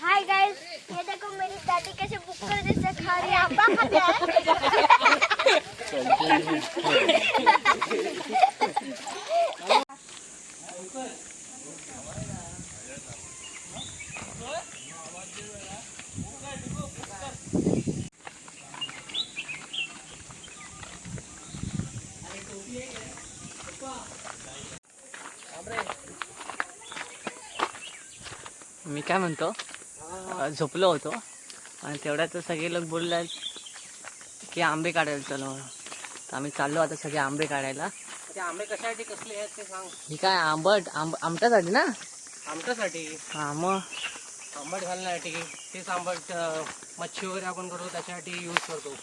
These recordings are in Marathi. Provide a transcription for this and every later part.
हाय गाइस ये देखो मेरी दादी कैसे बुक्कर जैसे खा रही है अब्बा खाते हैं मी काय म्हणतो अ, झोपलो होतो. आणि तेवढ्यात सगळे लोक बोलले की आंबे काढायला चलो. म्हणून तर आम्ही चाललो आता सगळे आंबे काढायला. ते आंबे कशासाठी कसले आहेत ते सांग. ही काय आंबट आंब आमच्यासाठी ना? आमच्यासाठी हा मग? आंबट घालण्यासाठी. तेच आंबट मच्छी वगैरे आपण करतो त्याच्यासाठी यूज करतो.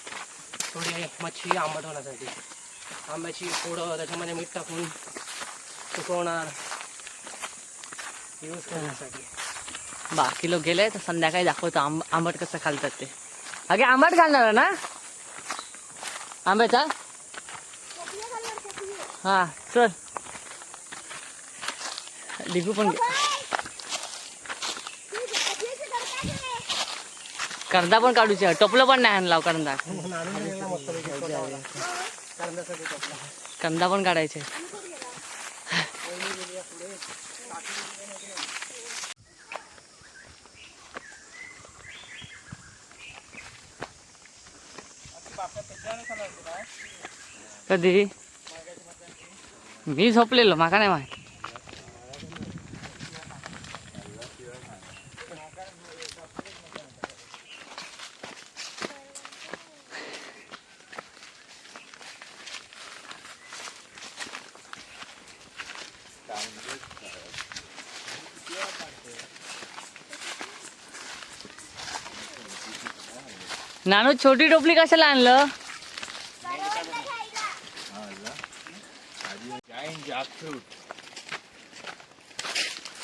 थोडी मच्छी आंबट होण्यासाठी. आंब्याची फोडं त्याच्यामध्ये मीठ टाकून सुकवणार. यूज करण्यासाठी. बाकी लोक गेले तर संध्याकाळी दाखवतो. आंब आंबट कसं खालतात ते. अगे आंबट घालणार ना? आंब्याचा? हा चल. डिगू पण घे. करदा पण काढूचे. टोपलं पण नाही आणला हो करंदा. करण्यासाठी कंदा पण काढायचे. कधी? मी झोपलेलो माका नाही माहीत. नानू छोटी टोपली कशाला आणलं?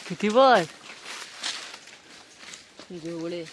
किती बस गोळे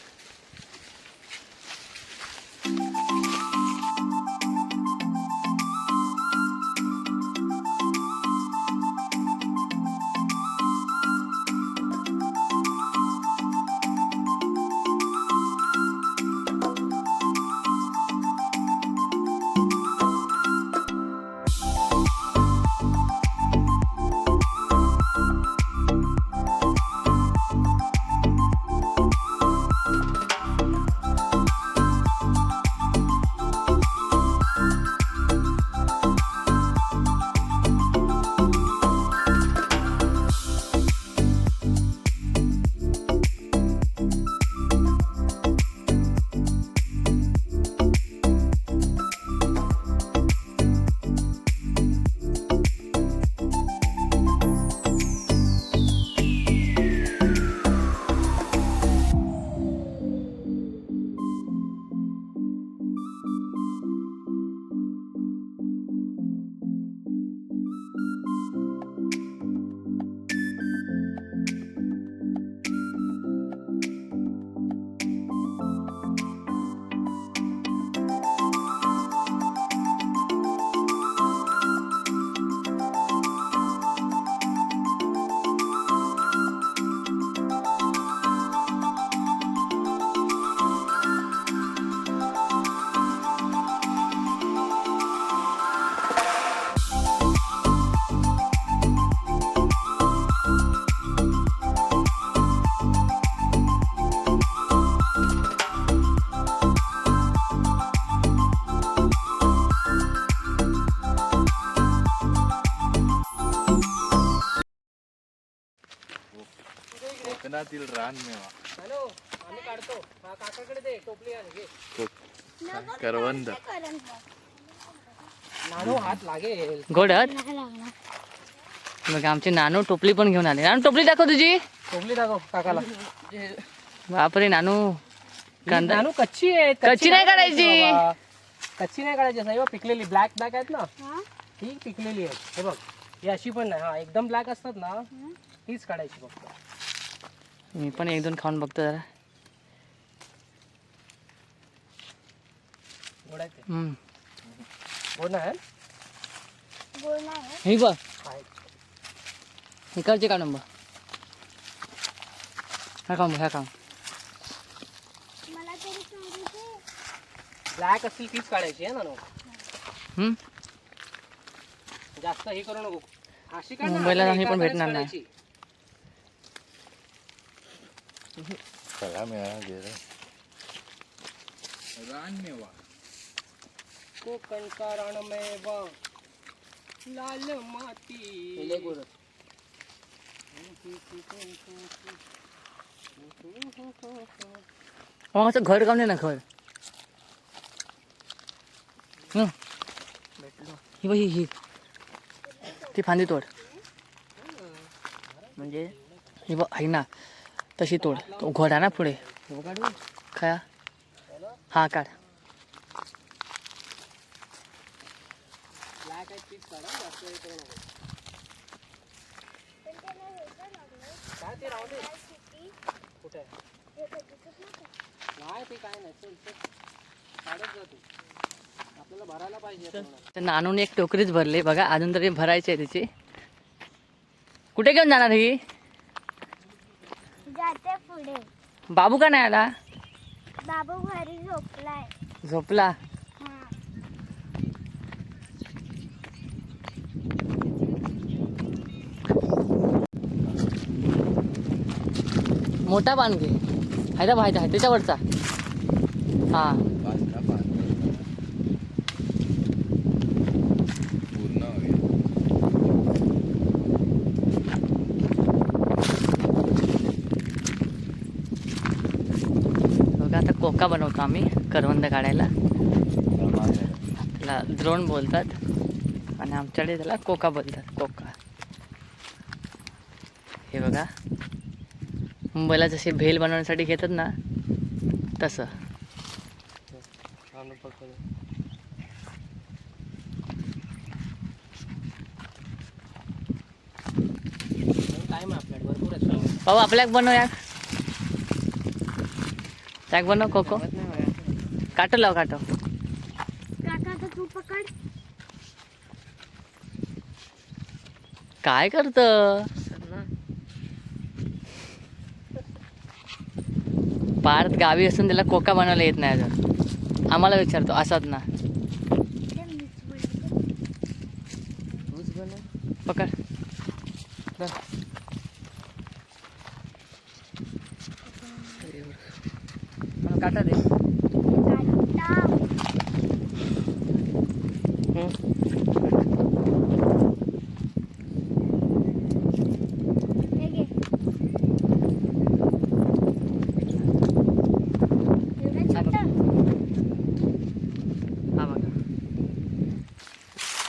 करवंद. नाणू हात लागेल गोडत बघ आमचे नानू टोपली पण घेऊन आले. नानू टोपली दाखव तुझी. टोपली दाखव काकाला. बापरे नानू. कांदा नाणू कच्ची आहे कच्ची नाही काढायची. कच्ची नाही काढायची असं बघ पिकलेली. ब्लॅक ब्लॅक आहेत ना? ही. पिकलेली आहे. हे बघ ही अशी पण नाही. हा एकदम ब्लॅक असतात ना तीच काढायची फक्त. मी पण एक दोन खाऊन बघतो जरा. हे? बघ. इकडचे काढून बघ ह्या खाऊन ह्या खाऊन. ब्लॅक असतील तीच काढायची आहे ना जास्त हे करू नको. अशी मुंबईला पण भेटणार नाही. मेळा गेला रानमेवा कोकणचा रणमेवा लाल माती असं घर काम नाही ना घर हं. ही बघ ही ही ती फांदी तोड म्हणजे ही बघ आहे ना तशी तोड. घोडा ना पुढे. खया. हा काढ. नानून एक टोकरीच भरले. बघा अजून तरी भरायची आहे तिची. कुठे घेऊन जाणार ही जाते पुढे बाबू का नाही आला? बाबू घरी झोपलाय. झोपला? हा. मोठा बांध घे. हायदा आहे त्याच्यावरचा. हा पाचला पाच पूर्ण होईल कोका बनवतो आम्ही करवंद काढायला. त्याला द्रोण बोलतात आणि आमच्याकडे त्याला कोका बोलतात कोका. हे बघा. मुंबईला जसे भेल बनवण्यासाठी घेतात ना तसं. आणून पकडू. टाइम आहे आपल्याकडे भरपूर आहे time. भाऊ आपल्याक बनव याक बनव कोको. काटो लाव काटो. काय करत? पार्थ गावी असून त्याला कोका बनवायला येत नाही अजून. आम्हाला विचारतो असाच ना. मला काटा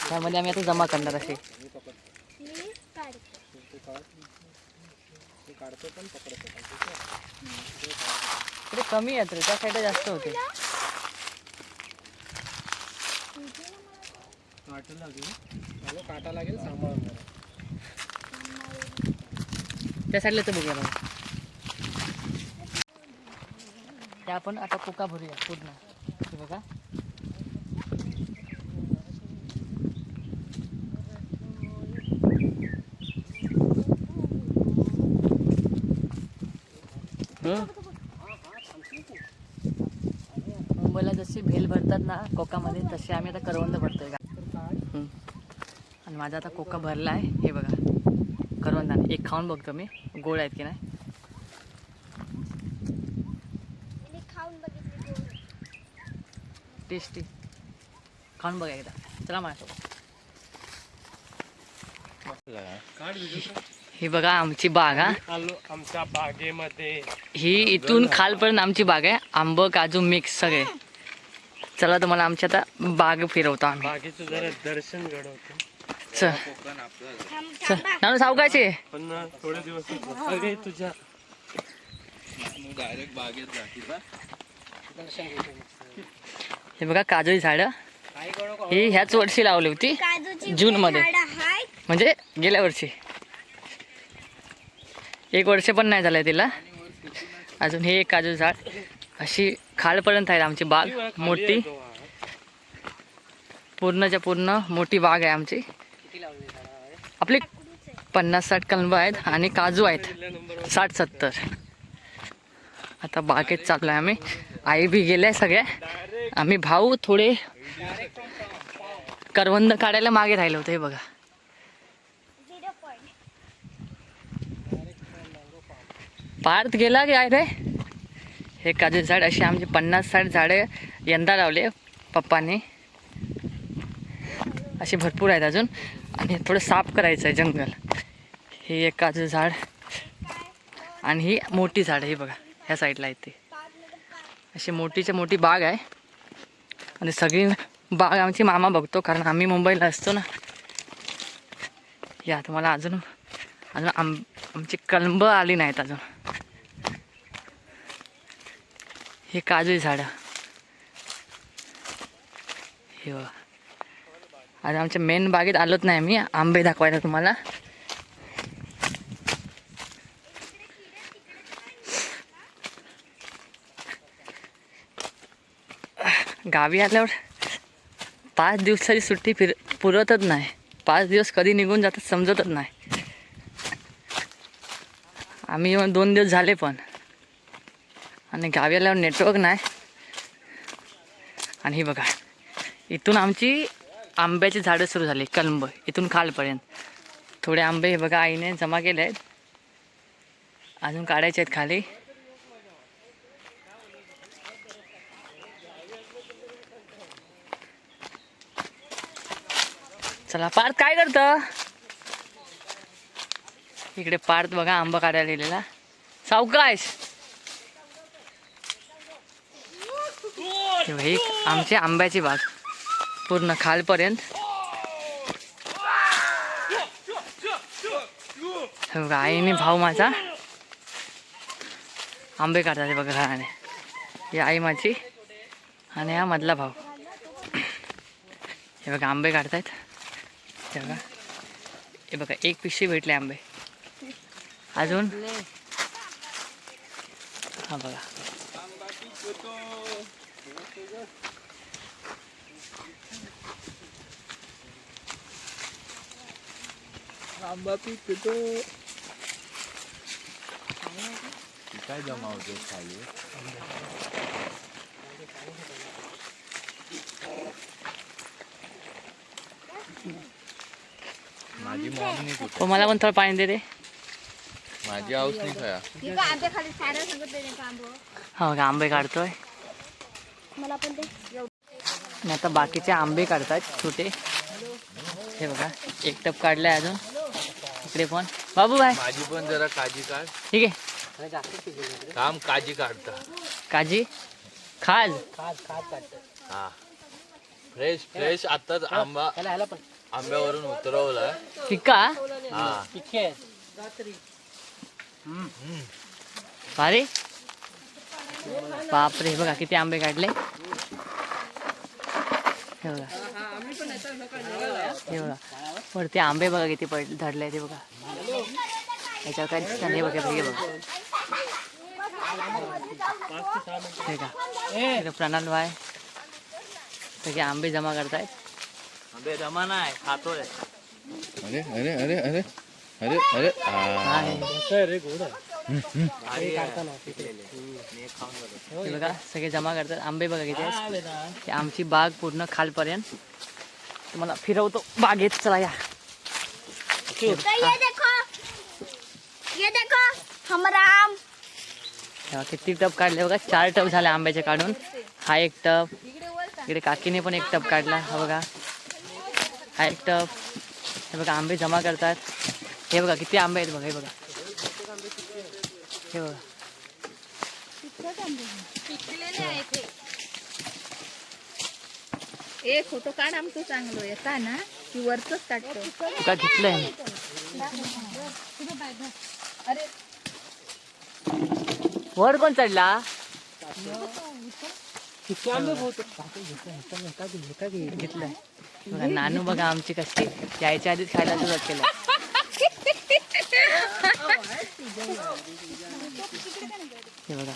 त्यामध्ये आम्ही आता जमा करणार असे मी काढते. तू काढ. मी काढतो पण पकडतो पण, ठीक आहे? इकडे कमी आहेत रे त्या साईडला जास्त होते. काटा लागेल. मला काटा लागेल सांभाळून जरा. त्या साईडला तर बघूया बघा ते आपण आता कोका भरूया पूर्ण. हे बघा. हम्म. मुंबईला भेल भरतात ना कोकामध्ये तसे आम्ही आता करवंद भरतोय का? हम्म. आणि माझा आता कोका भरला आहे हे बघा. करवंदाने. एक खाऊन बघतो मी गोड आहेत की नाही. टेस्टी. खाऊन बघा एकदा. चला माझ्यासोबत ही बघा आमची बाग हा. आमच्या बागेमध्ये. ही इथून खालपर्यंत आमची बाग आहे. आंब काजू मिक्स सगळे. चला तुम्हाला आमची आता बाग फिरवतो आम्ही. बागेचं जरा दर्शन घडवतो. चल. नानू सावकाचे पण थोडे दिवस अरे तुझ्या डायरेक्ट बागेत हे बघा काजूची झाडं. ही ह्याच वर्षी लावली होती. झाडं हाय. म्हणजे गेल्या वर्षी. एक वर्ष पण नाही झालंय तिला. अजून हे एक काजू झाड. अशी खालपर्यंत आहे आमची बाग. मोठी. पूर्णच्या पूर्ण मोठी बाग आहे आमची? आपली पन्नास साठ कलंब आहेत आणि काजू आहेत. साठ सत्तर. आता बागेत चाललो आहे आम्ही. आई बी गेल्या सगळ्या. आम्ही भाऊ थोडे करवंद काढायला मागे राहिलो होतो हे बघा. पार्थ गेला काय रे? हे काजू झाड अशी आमची पन्नास साठ झाडे यंदा लावले पप्पांनी. अशी भरपूर आहेत अजून. आणि थोडं साफ करायचं आहे जंगल. हे एक काजू झाड आणि ही मोठी झाड आहे ही बघा ह्या साईडला आहे ते. अशी मोठीच्या मोठी बाग आहे. आणि सगळी बाग आमची मामा बघतो कारण आम्ही मुंबईला असतो ना. या तुम्हाला अजून अजून आम आमची कलंब आली नाहीत अजून. हे काजू झाडं. हे आज आमच्या मेन बागेत आलोच नाही मी. आंबे दाखवायला तुम्हाला. गावी आल्यावर पाच दिवसाची सुट्टी फिर पुरतच नाही. पाच दिवस कधी निघून जातात समजतच नाही. आम्ही दोन दिवस झाले पण. आणि गावी आल्यावर नेटवर्क नाही. आणि ही बघा इथून आमची आंब्याची झाडं सुरू झाली कलंब इथून खालपर्यंत. थोडे आंबे हे बघा आईने जमा केले आहेत. अजून काढायचे आहेत खाली. चला पार्थ काय करतं? इकडे पार्थ बघा आंबा काढायला गेलेला. सावकाश! हे ही आमची आंब्याची बाग. पूर्ण खालपर्यंत. आईने भाऊ माझा. आंबे काढतात बघा घराने ही आई माझी आणि हा मधला भाऊ. हे बघा आंबे काढतायत. हे बघा. हे बघा एक पिशवी भेटले आंबे. अजून? हा बघा. काय जमा होते खाली माझी मॉम नाही कुठे हो मला पण थोडं पाणी दे रे. माझी हाऊस नाही खया. आंबे खाली साऱ्या सांगत नाही का आंबो? हा बघा आंबे काढतोय. मला पण ते आणि आता बाकीचे आंबे काढतात छोटे. हे बघा एक टप काढलाय अजून. इकडे पण. बाबू बाय. माझी पण जरा काजी काढ. ठीक आहे. काम काजी काढता. काजी खाज हा. फ्रेश फ्रेश आताच आंबा आंब्यावरून उतरवला पिका हा. भारी बापरे हे बघा किती आंबे काढले. हे बघा. हे बघा. वरती आंबे बघा किती पड धडले ते बघा. याच्यावर काय दिसत नाही बघा हे बघा. हे का प्रणाल भाई. सगळे आंबे जमा करतायत. आंबे जमा नाही खातोय. अरे अरे अरे अरे अरे. अरे. हे बघा सगळे जमा करतात. आंबे बघा किती. ही आमची बाग पूर्ण खालपर्यंत. तुम्हाला फिरवतो. बागेत चला या. किती टप काढले बघा. चार टप झाले आंब्याचे काढून. हा एक टप. इकडे काकीने पण एक टप काढला. हा बघा. हा एक टप. हे बघा आंबे जमा करतात. हे बघा किती आंबे आहेत बघा हे बघा. हे ए फोटो काढ आमचं चांगलं. येता ना? की वरच काढतो तुका घेतलंय? वर कोण चढला? घेतलंय बघा नानू बघा आमची कशी. यायच्या आधीच खायला सुरुवात केलं. हे बघा.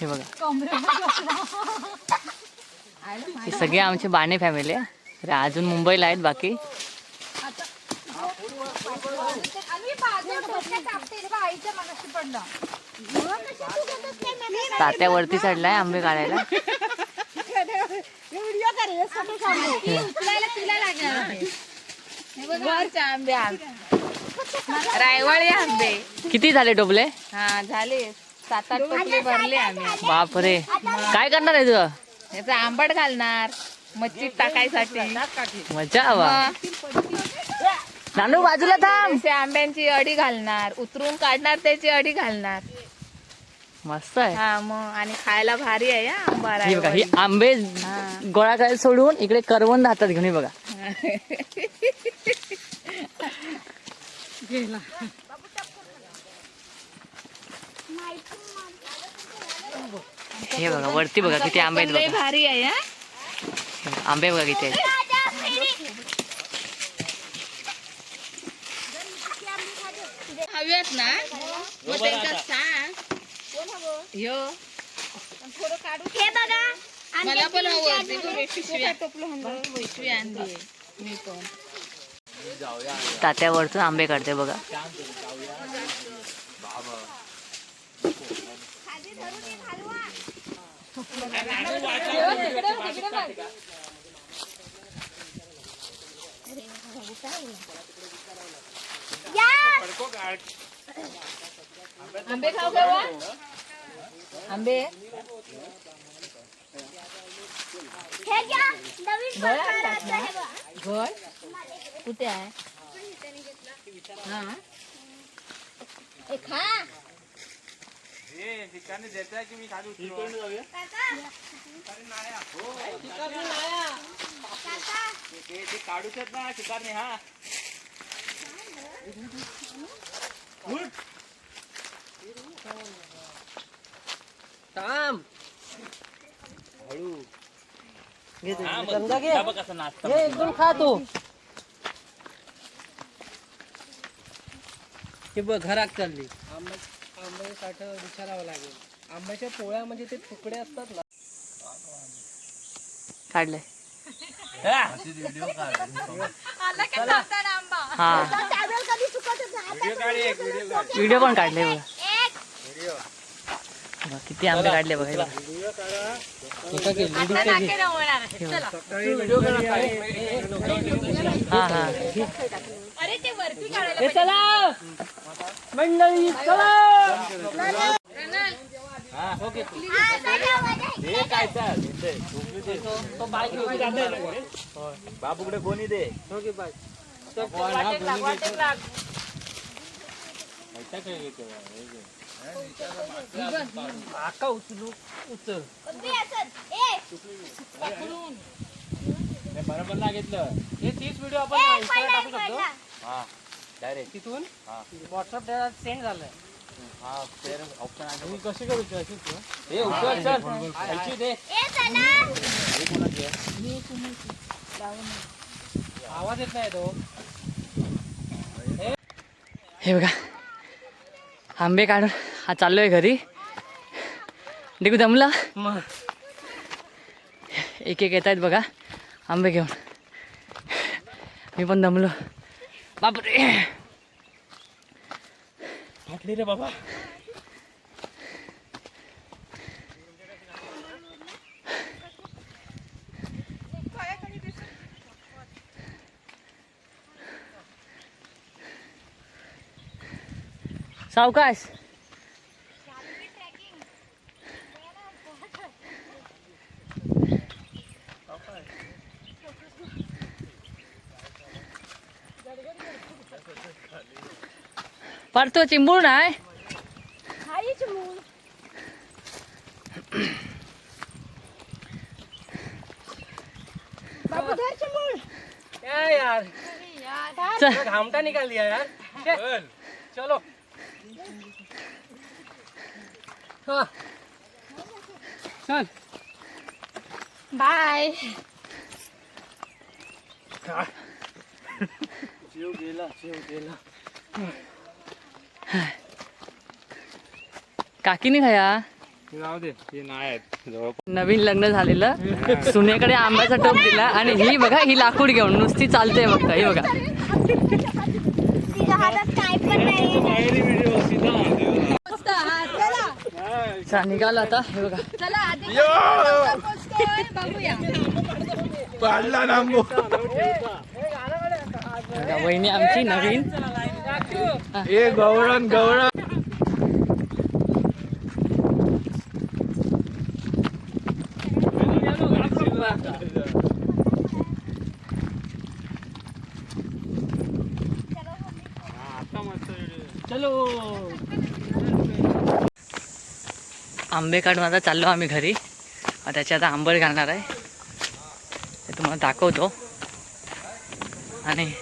हे बघा. हे सगळे आमचे बाणे फॅमिली आहे. तर अजून मुंबईला आहेत बाकी. तात्यावरती तात्या वरती चढलाय आंबे काढायला. आंबे रायवळी आंबे. किती झाले टोपले हा झाले. सात आठ टोपले भरले आम्ही. बापरे. काय करणार आहे तुझं? याचा आंबट घालणार मच्छीत टाकायसाठी. मजा हवा नानू बाजूला थांब. तसे आंब्यांची अडी घालणार उतरून काढणार त्याची अडी घालणार. मस्त आहे. हा मग आणि खायला भारी आहे हा आंबा ही बघा ही. आंबे. गोळा करायला सोडून इकडे करवंद हातात घेऊन हे बघा. हे बघा वरती बघा किती आंबे आहेत लय बघा. भारी आहे हा. आंबे बघा किती आहेत. हव्यात ना? मग सांग. हे बघा मला पण हवं ते पण पिशवी पिशवी आणली मी पण. तात्यावरतून आंबे काढते बघा. या आंबे? खाऊ का वा? आंबे हे घ्या नवीन प्रकाराचं हे। बघा. हा हे खा थांब एकदम खा तू. हे बघ घरात चालली. आंबा आंब्याचे साठ विचारावं लागेल. आंब्याच्या पोळ्या म्हणजे ते तुकडे असतात ना. हा. व्हिडिओ पण काढले बघा. एक. बघा, किती आंबे काढले बघा हे. हा इकडे. बाबूकडे कोणी दे? आका उचलू उचल. उभी असत. ए, बरोबर लागितलं हे तीच व्हिडिओ आपण इंस्टाला टाकू शकतो. हा डायरेक्ट तिथून हा. व्हॉट्सअप सेंड झालंय. हा ऑप्शन आहे. मी कशी करू अशी हे उचल चल. खायची दे ए, चला. आवाज येत नाही तो. हे बघा आंबे काढून हा चाललोय घरी. डिगू जमला मग. एक एक येत आहेत बघा आंबे घेऊन. मी पण दमलो. बापरे. रे बाबा. सावकाश. पडतो चिंबूड आहे खाईच मूळ. बाबू धरचे मूळ. क्या यार चल घामटा निकाल दिया यार छे, चलो हाँ चल बाय जीव गेला जीव गेला काकीने खया? नवीन लग्न झालेलं. सुनेकडे आंब्याचा टोप दिला आणि ही बघा ही लाकूड घेऊन नुसती चालते बघा ही बघा. निघाल आता हे बघा वहिनी आमची नवीन. ए गौरन गौरन. आंबे काढून आता चाललो आम्ही घरी. त्याची आता आंबट घालणार आहे. ते तुम्हाला दाखवतो. आणि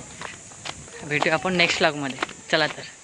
भेटूया आपण नेक्स्ट ब्लॉगमध्ये चला तर